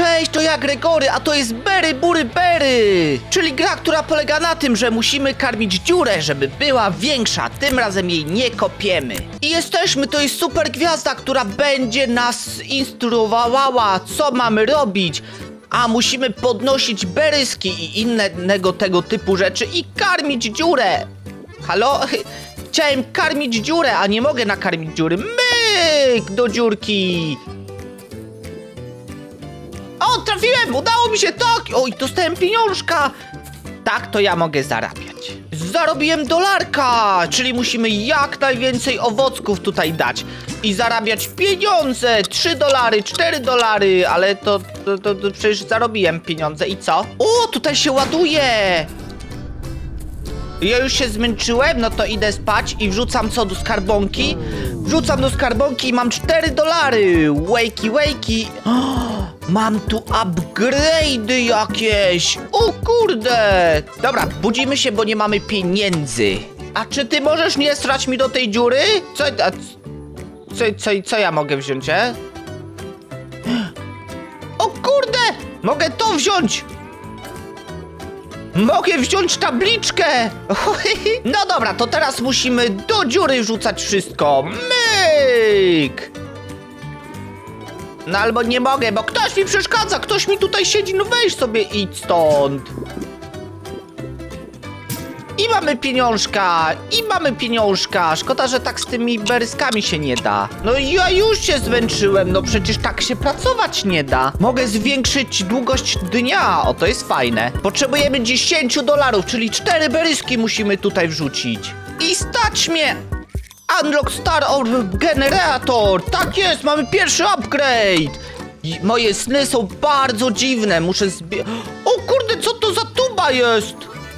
Cześć, to ja Gregory, a to jest Berry Bury Berry! Czyli gra, która polega na tym, że musimy karmić dziurę, żeby była większa. Tym razem jej nie kopiemy. I jesteśmy, to jest super gwiazda, która będzie nas instruowała, co mamy robić. A musimy podnosić beryski i innego tego typu rzeczy i karmić dziurę. Halo? Chciałem karmić dziurę, a nie mogę nakarmić dziury. Myk do dziurki! O, trafiłem! Udało mi się tak! Oj, dostałem pieniążka! Tak, to ja mogę zarabiać. Zarobiłem dolarka! Czyli musimy jak najwięcej owocków tutaj dać. I zarabiać pieniądze! 3 dolary, 4 dolary, ale to, to, to, to przecież zarobiłem pieniądze i co? O, tutaj się ładuje! Ja już się zmęczyłem, no to idę spać i wrzucam co do skarbonki. Wrzucam do skarbonki i mam 4 dolary. Wakey, wakey. O, mam tu upgrade'y jakieś. O kurde. Dobra, budzimy się, bo nie mamy pieniędzy. A czy ty możesz nie strać mi do tej dziury? Co, a, co, co, co ja mogę wziąć, e? O kurde! Mogę to wziąć! Mogę wziąć tabliczkę! No dobra, to teraz musimy do dziury wrzucać wszystko. Myk! No albo nie mogę, bo ktoś mi przeszkadza, ktoś mi tutaj siedzi, no weź sobie idź stąd. I mamy pieniążka, i mamy pieniążka. Szkoda, że tak z tymi beryskami się nie da. No i ja już się zmęczyłem, no przecież tak się pracować nie da. Mogę zwiększyć długość dnia, o to jest fajne. Potrzebujemy 10 dolarów, czyli 4 beryski musimy tutaj wrzucić. I stać mnie! Unlock Star Orb Generator! Tak jest, mamy pierwszy upgrade! I moje sny są bardzo dziwne, muszę zbie... O kurde, co to za tuba jest?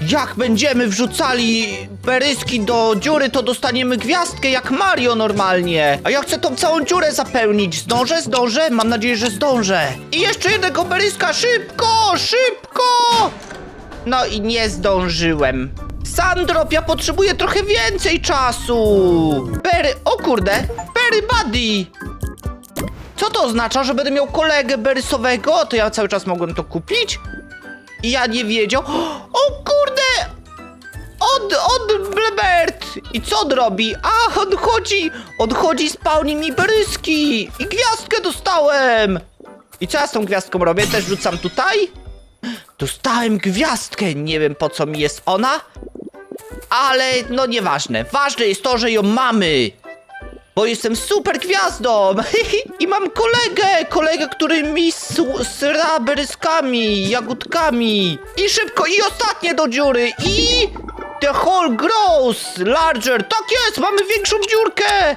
Jak będziemy wrzucali peryski do dziury, to dostaniemy gwiazdkę jak Mario normalnie. A ja chcę tą całą dziurę zapełnić. Zdążę, zdążę? Mam nadzieję, że zdążę. I jeszcze jednego peryska, szybko, szybko! No i nie zdążyłem. Sandrop, ja potrzebuję trochę więcej czasu. Berry, o kurde, Berry Buddy. Co to oznacza, że będę miał kolegę berysowego? To ja cały czas mogłem to kupić? I ja nie wiedział. O kurde! Od, od Blebert! I co on robi? A, on chodzi! On chodzi, mi beryski! I gwiazdkę dostałem! I co ja z tą gwiazdką robię? Też rzucam tutaj? Dostałem gwiazdkę! Nie wiem po co mi jest ona, ale no nieważne. Ważne jest to, że ją mamy! Bo jestem super gwiazdą! I mam kolegę! Kolegę, który mi sra beryskami, jagódkami. I szybko, i ostatnie do dziury! I... The hole grows larger! Tak jest! Mamy większą dziurkę!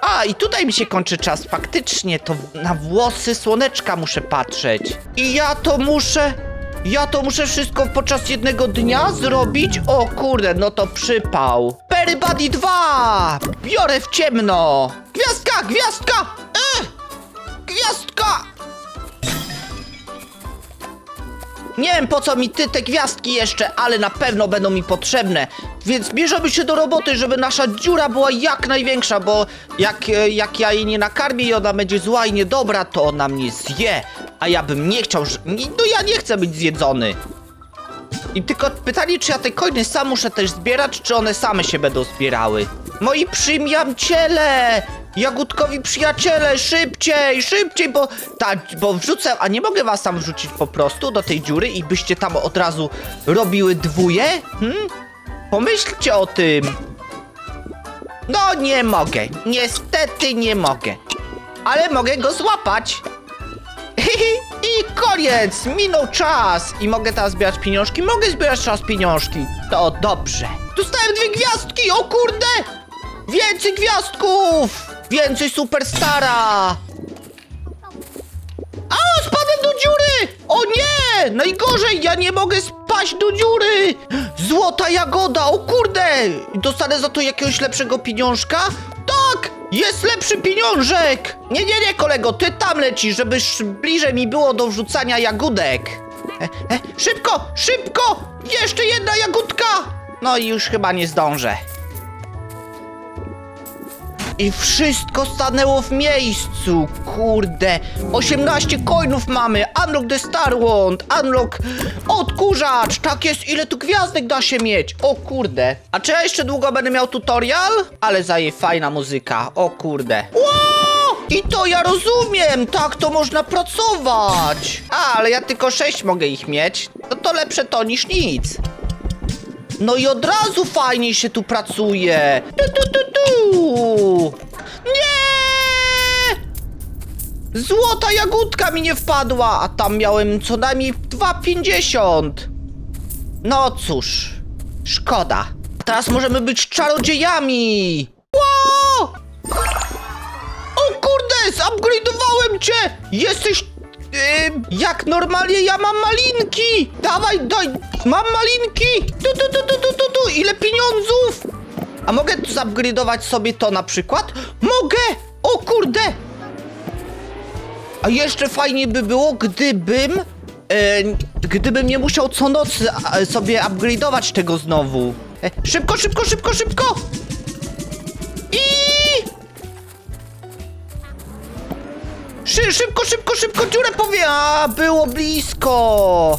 A, i tutaj mi się kończy czas. Faktycznie, to na włosy słoneczka muszę patrzeć. I ja to muszę... Ja to muszę wszystko podczas jednego dnia zrobić? O kurde, no to przypał. Buddy 2! Biorę w ciemno! Gwiazdka, gwiazdka! Ech! Gwiazdka! Nie wiem po co mi ty te gwiazdki jeszcze, ale na pewno będą mi potrzebne. Więc bierzemy się do roboty, żeby nasza dziura była jak największa, bo jak, e, jak ja jej nie nakarmię i ona będzie zła i niedobra, to ona mnie zje. A ja bym nie chciał, że... No ja nie chcę być zjedzony. I tylko pytanie, czy ja te coiny sam muszę też zbierać, czy one same się będą zbierały? Moi przyjaciele! Jagódkowi przyjaciele, szybciej, szybciej, bo, ta, bo wrzucę, a nie mogę was tam wrzucić po prostu do tej dziury i byście tam od razu robiły dwóje? Hmm? Pomyślcie o tym. No nie mogę, niestety nie mogę. Ale mogę go złapać. I koniec! Minął czas! I mogę teraz zbierać pieniążki? Mogę zbierać teraz pieniążki. To dobrze. Dostałem dwie gwiazdki! O kurde! Więcej gwiazdków! Więcej superstara! A, spadłem do dziury! O nie! Najgorzej, ja nie mogę spaść do dziury! Złota jagoda, o kurde! Dostanę za to jakiegoś lepszego pieniążka? Jest lepszy pieniążek! Nie, nie, nie, kolego, ty tam lecisz, żeby sz- bliżej mi było do wrzucania jagódek. E, e, szybko, szybko! Jeszcze jedna jagódka! No i już chyba nie zdążę. I wszystko stanęło w miejscu, kurde. 18 coinów mamy, unlock the star wand, unlock odkurzacz, tak jest, ile tu gwiazdek da się mieć, o kurde. A czy ja jeszcze długo będę miał tutorial? Ale zaje fajna muzyka, o kurde. Ło! I to ja rozumiem, tak to można pracować. A, ale ja tylko 6 mogę ich mieć, no to lepsze to niż nic. No i od razu fajniej się tu pracuje. Tu, tu, tu, tu. Nie! Złota jagódka mi nie wpadła, a tam miałem co najmniej 2,50. No cóż, szkoda. Teraz możemy być czarodziejami. Ło! O kurde, zupgrade'owałem cię! Jesteś... Jak normalnie ja mam malinki! Dawaj, daj, mam malinki! Tu, tu, tu, tu, tu, tu, tu, ile pieniądzów! A mogę zupgrade'ować sobie to na przykład? Mogę! O kurde! A jeszcze fajnie by było, gdybym... E, gdybym nie musiał co noc sobie upgrade'ować tego znowu. E, szybko, szybko, szybko, szybko! Szy, szybko, szybko, szybko, dziurę powie... A, było blisko!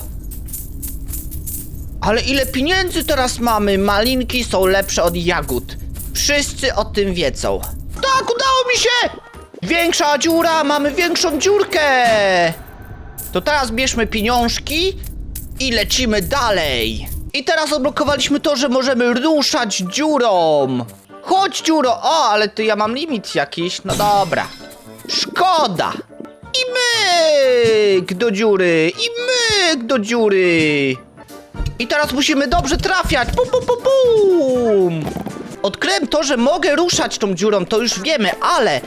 Ale ile pieniędzy teraz mamy? Malinki są lepsze od jagód. Wszyscy o tym wiedzą. Tak, udało mi się! Większa dziura, mamy większą dziurkę! To teraz bierzmy pieniążki i lecimy dalej. I teraz odblokowaliśmy to, że możemy ruszać dziurą. Chodź dziuro! O, ale tu ja mam limit jakiś. No dobra. Szkoda. I myk do dziury. I myk do dziury. I teraz musimy dobrze trafiać. Pum, pum, pum, pum. Odkryłem to, że mogę ruszać tą dziurą, to już wiemy, ale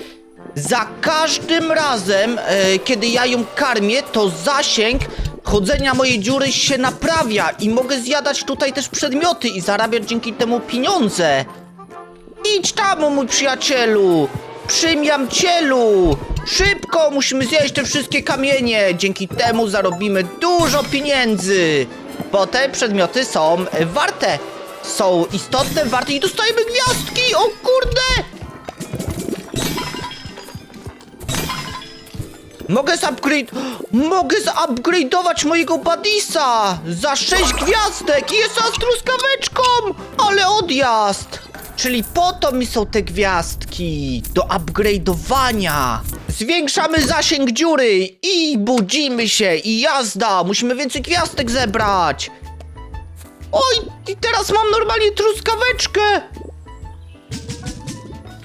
za każdym razem, e, kiedy ja ją karmię, to zasięg chodzenia mojej dziury się naprawia i mogę zjadać tutaj też przedmioty i zarabiać dzięki temu pieniądze. Idź tam, mój przyjacielu! Przymiam cielu! Szybko musimy zjeść te wszystkie kamienie! Dzięki temu zarobimy dużo pieniędzy! Bo te przedmioty są warte! Są istotne, warte i dostajemy gwiazdki! O kurde! Mogę zupgrade... Mogę zupgrade'ować mojego Badisa! Za 6 gwiazdek i jest z truskaweczką! Ale odjazd! Czyli po to mi są te gwiazdki! Do upgrade'owania! Zwiększamy zasięg dziury i budzimy się i jazda! Musimy więcej gwiazdek zebrać! Oj, i teraz mam normalnie truskaweczkę!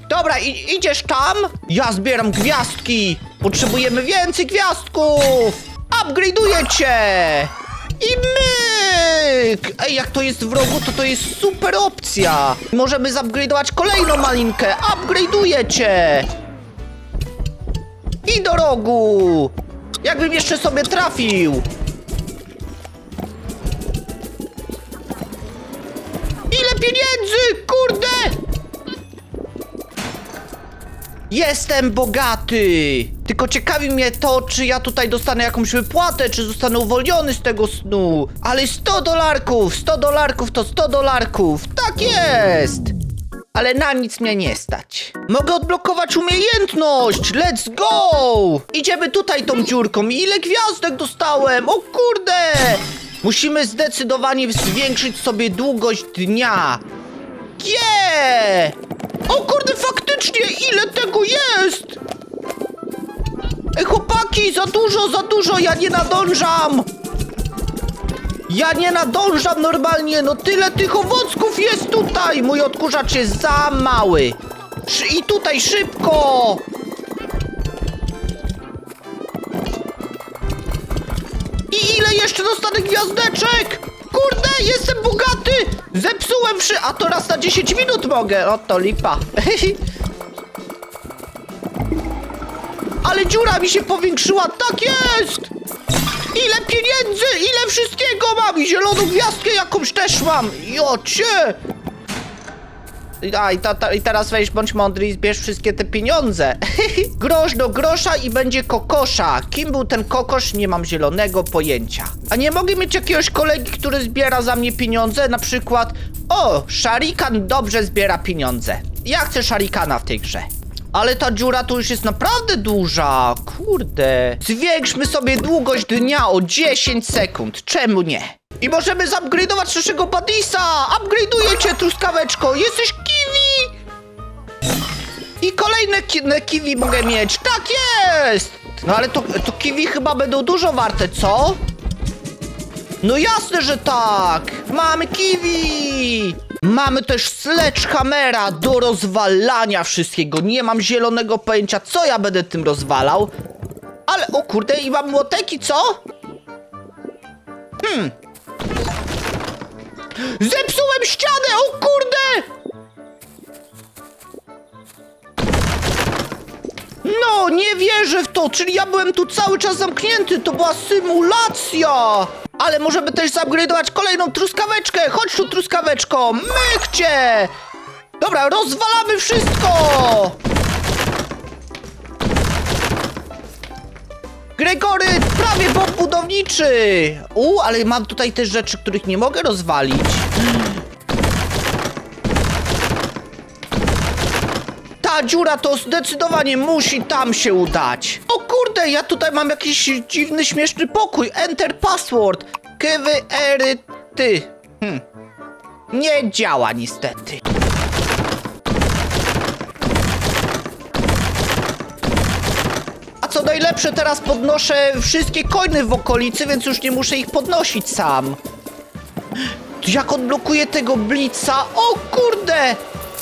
Dobra, i, idziesz tam? Ja zbieram gwiazdki! Potrzebujemy więcej gwiazdków! Upgrade'uję cię! I myk! Ej, jak to jest w rogu, to to jest super opcja! Możemy zupgrade'ować kolejną malinkę! Upgrade'uję cię! I do rogu! Jakbym jeszcze sobie trafił! Ile pieniędzy? Kurde! Jestem bogaty! Tylko ciekawi mnie to, czy ja tutaj dostanę jakąś wypłatę, czy zostanę uwolniony z tego snu. Ale 100 dolarków! 100 dolarków to 100 dolarków! Tak jest! Ale na nic mnie nie stać. Mogę odblokować umiejętność! Let's go! Idziemy tutaj tą dziurką. Ile gwiazdek dostałem? O kurde! Musimy zdecydowanie zwiększyć sobie długość dnia. Nie! O kurde, faktycznie, ile tego jest? Ej, chłopaki, za dużo, za dużo, ja nie nadążam! Ja nie nadążam normalnie, no tyle tych owocków jest tutaj! Mój odkurzacz jest za mały. I tutaj szybko! I ile jeszcze dostanę gwiazdeczek? Kurde, jestem bogaty! Zepsułem wszy... A to raz na 10 minut mogę. O, to lipa. Ale dziura mi się powiększyła. Tak jest! Ile pieniędzy, ile wszystkiego mam! I zieloną gwiazdkę jakąś też mam! Jocie! A, i, to, to, i teraz weź bądź mądry i zbierz wszystkie te pieniądze. Grosz do grosza i będzie kokosza. Kim był ten kokosz, nie mam zielonego pojęcia. A nie mogę mieć jakiegoś kolegi, który zbiera za mnie pieniądze? Na przykład, o, Sharikan dobrze zbiera pieniądze. Ja chcę szarikana w tej grze. Ale ta dziura tu już jest naprawdę duża. Kurde. Zwiększmy sobie długość dnia o 10 sekund. Czemu nie? I możemy zupgrade'ować naszego Badisa! Upgrade'uję cię, truskaweczko! Jesteś kiwi! I kolejne ki kiwi mogę mieć. Tak jest! No ale to, to kiwi chyba będą dużo warte, co? No jasne, że tak! Mamy kiwi! Mamy też sledgehammera do rozwalania wszystkiego. Nie mam zielonego pojęcia, co ja będę tym rozwalał. Ale, o kurde, i mam młoteki, co? Hmm. Zepsułem ścianę, o kurde! No, nie wierzę w to, czyli ja byłem tu cały czas zamknięty, to była symulacja! Ale możemy też zupgrade'ować kolejną truskaweczkę, chodź tu truskaweczko, myk! Dobra, rozwalamy wszystko! Gregory, prawie bomb budowniczy! U, ale mam tutaj też rzeczy, których nie mogę rozwalić. Dziura to zdecydowanie musi tam się udać. O kurde, ja tutaj mam jakiś dziwny, śmieszny pokój. Enter password. Kywy, ery, ty. Hm. Nie działa niestety. A co najlepsze, teraz podnoszę wszystkie coiny w okolicy, więc już nie muszę ich podnosić sam. Jak odblokuję tego blica, o kurde!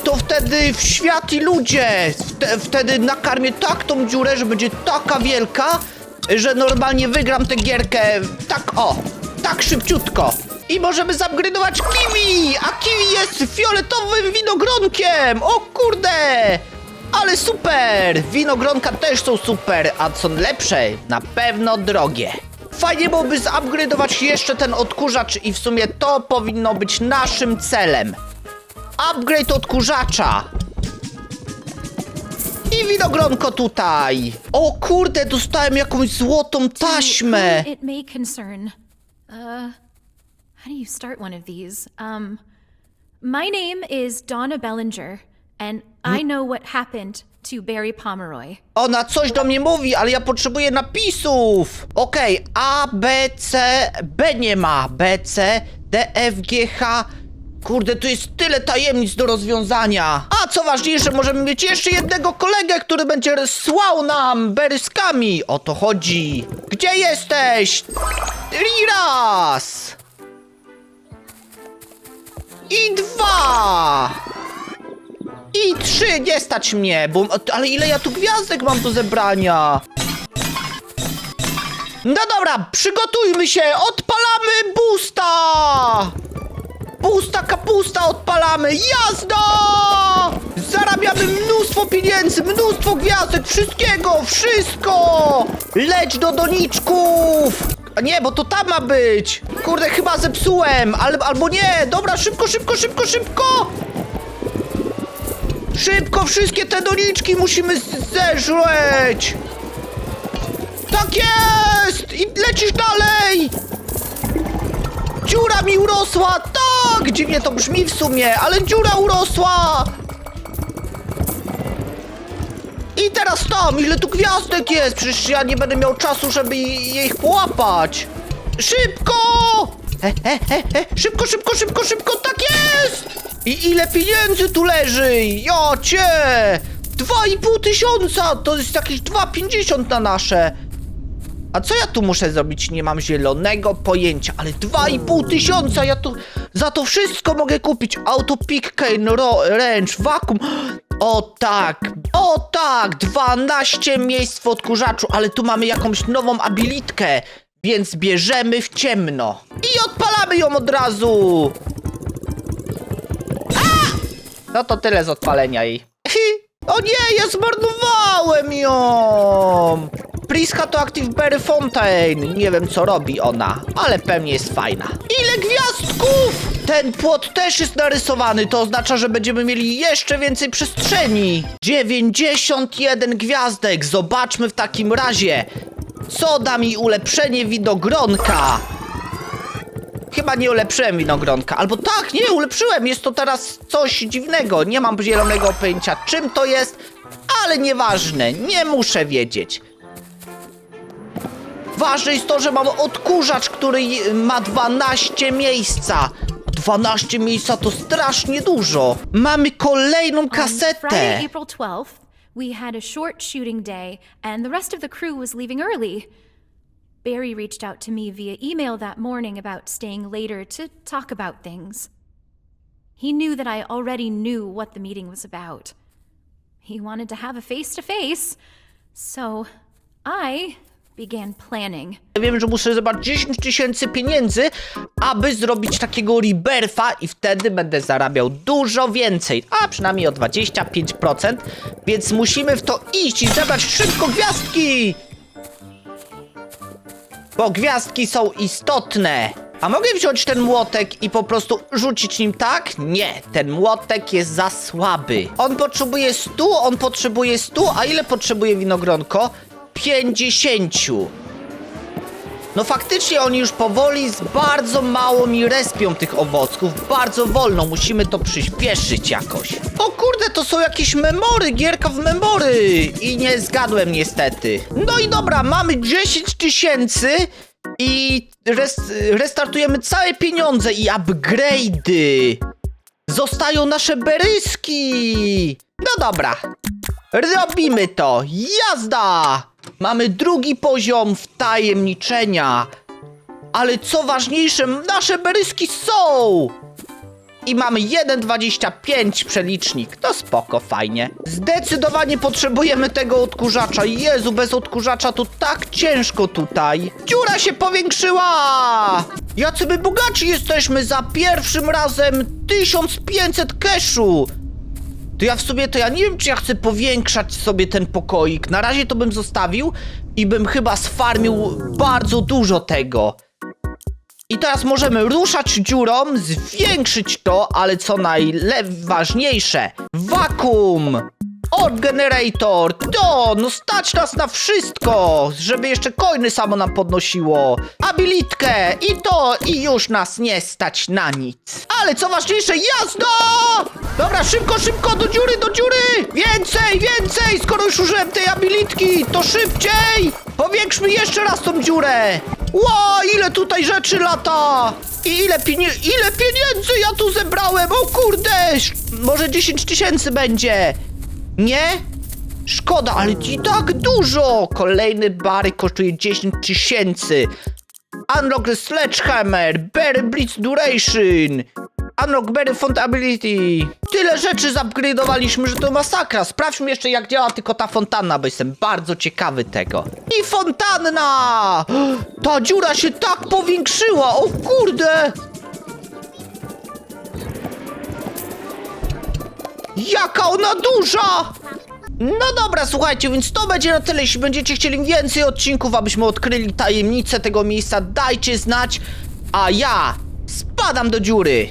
To wtedy w świat i ludzie! Wte, wtedy nakarmię tak tą dziurę, że będzie taka wielka, że normalnie wygram tę gierkę tak o, tak szybciutko. I możemy zupgrade'ować kiwi! A kiwi jest fioletowym winogronkiem! O kurde! Ale super! Winogronka też są super, a co lepsze, na pewno drogie. Fajnie byłoby zupgrade'ować jeszcze ten odkurzacz i w sumie to powinno być naszym celem. Upgrade odkurzacza. I winogronko tutaj. O kurde, dostałem jakąś złotą taśmę. It may concern. Uh, how do you start one of these? Um, my name is Donna Bellinger, and I know what happened to Barry Pomeroy. Ona coś do mnie mówi, ale ja potrzebuję napisów. Okej, A, B, C, B nie ma. B, C, D, F, G, H. Kurde, tu jest tyle tajemnic do rozwiązania. A co ważniejsze, możemy mieć jeszcze jednego kolegę, który będzie słał nam beryskami. O to chodzi. Gdzie jesteś? Liras! I dwa! I trzy, nie stać mnie, bo... Ale ile ja tu gwiazdek mam do zebrania? No dobra, przygotujmy się, odpalamy busta! Pusta kapusta odpalamy, jazda! Zarabiamy mnóstwo pieniędzy, mnóstwo gwiazdek, wszystkiego, wszystko! Leć do doniczków! A nie, bo to tam ma być! Kurde, chyba zepsułem, ale, albo nie! Dobra, szybko, szybko, szybko, szybko! Szybko wszystkie te doniczki musimy zeżreć! Tak jest! I lecisz dalej! Dziura mi urosła! Tak! Dziwnie to brzmi w sumie, ale dziura urosła! I teraz tam, ile tu gwiazdek jest? Przecież ja nie będę miał czasu, żeby je- ich połapać! Szybko! He, he, he, he. Szybko, szybko, szybko, szybko, tak jest! I ile pieniędzy tu leży? Jocie! Dwa i pół tysiąca! To jest jakieś 2,50 na nasze! A co ja tu muszę zrobić? Nie mam zielonego pojęcia, ale 2,5 tysiąca ja tu za to wszystko mogę kupić. Auto pick cane, wrench, vacuum. O tak, o tak, 12 miejsc w odkurzaczu, ale tu mamy jakąś nową abilitkę, więc bierzemy w ciemno. I odpalamy ją od razu. A! No to tyle z odpalenia jej. O nie, ja zmarnowałem ją! Priska to Active Berry Fontaine. Nie wiem, co robi ona, ale pewnie jest fajna. Ile gwiazdków! Ten płot też jest narysowany, to oznacza, że będziemy mieli jeszcze więcej przestrzeni. 91 gwiazdek. Zobaczmy w takim razie, co da mi ulepszenie widogronka. Chyba nie ulepszyłem winogronka. Albo tak, nie, ulepszyłem. Jest to teraz coś dziwnego. Nie mam zielonego pojęcia, czym to jest, ale nieważne. Nie muszę wiedzieć. Ważne jest to, że mam odkurzacz, który ma 12 miejsca. 12 miejsca to strasznie dużo. Mamy kolejną kasetę. April 12th, we had a short shooting day, and the rest of the crew was leaving early. Barry reached out to me via email that morning about staying later to talk about things. He knew that I already knew what the meeting was about. He wanted to have a face to face, so I began planning. Wiem, że muszę zebrać 10 tysięcy pieniędzy, aby zrobić takiego rebirtha i wtedy będę zarabiał dużo więcej, a przynajmniej o 25%, więc musimy w to iść i zebrać szybko gwiazdki! Bo gwiazdki są istotne. A mogę wziąć ten młotek i po prostu rzucić nim tak? Nie, ten młotek jest za słaby. On potrzebuje 100, on potrzebuje 100, a ile potrzebuje winogronko? 50. No faktycznie oni już powoli z bardzo mało mi respią tych owoców, bardzo wolno, musimy to przyspieszyć jakoś. O kurde, to są jakieś memory, gierka w memory i nie zgadłem niestety. No i dobra, mamy 10 tysięcy i res restartujemy całe pieniądze i upgrade'y. Zostają nasze beryski. No dobra, Robimy to! Jazda! Mamy drugi poziom wtajemniczenia. Ale co ważniejsze, nasze beryski są! I mamy 1,25 przelicznik. To spoko, fajnie. Zdecydowanie potrzebujemy tego odkurzacza. Jezu, bez odkurzacza to tak ciężko tutaj. Dziura się powiększyła! Jacy my bogaci jesteśmy za pierwszym razem 1500 keszu! To ja w sobie, to ja nie wiem, czy ja chcę powiększać sobie ten pokoik. Na razie to bym zostawił i bym chyba sfarmił bardzo dużo tego. I teraz możemy ruszać dziurą, zwiększyć to, ale co najważniejsze, wakum! Orb Generator, to, no stać nas na wszystko, żeby jeszcze coiny samo nam podnosiło. Abilitkę i to, i już nas nie stać na nic. Ale co ważniejsze, jazda! Dobra, szybko, szybko, do dziury, do dziury! Więcej, więcej, skoro już użyłem tej abilitki, to szybciej! Powiększmy jeszcze raz tą dziurę! Ło, ile tutaj rzeczy lata! I ile, pienie- ile pieniędzy ja tu zebrałem, o kurde! Może 10 tysięcy będzie! Nie? Szkoda, ale i tak dużo! Kolejny bar kosztuje 10 tysięcy. Unlock the Sledgehammer, Berry Blitz Duration, Unlock Berry Font Ability. Tyle rzeczy zupgrade'owaliśmy, że to masakra. Sprawdźmy jeszcze jak działa tylko ta fontanna, bo jestem bardzo ciekawy tego. I fontanna! Ta dziura się tak powiększyła, o kurde! Jaka ona duża! No dobra, słuchajcie, więc to będzie na tyle. Jeśli będziecie chcieli więcej odcinków, abyśmy odkryli tajemnicę tego miejsca, dajcie znać. A ja spadam do dziury.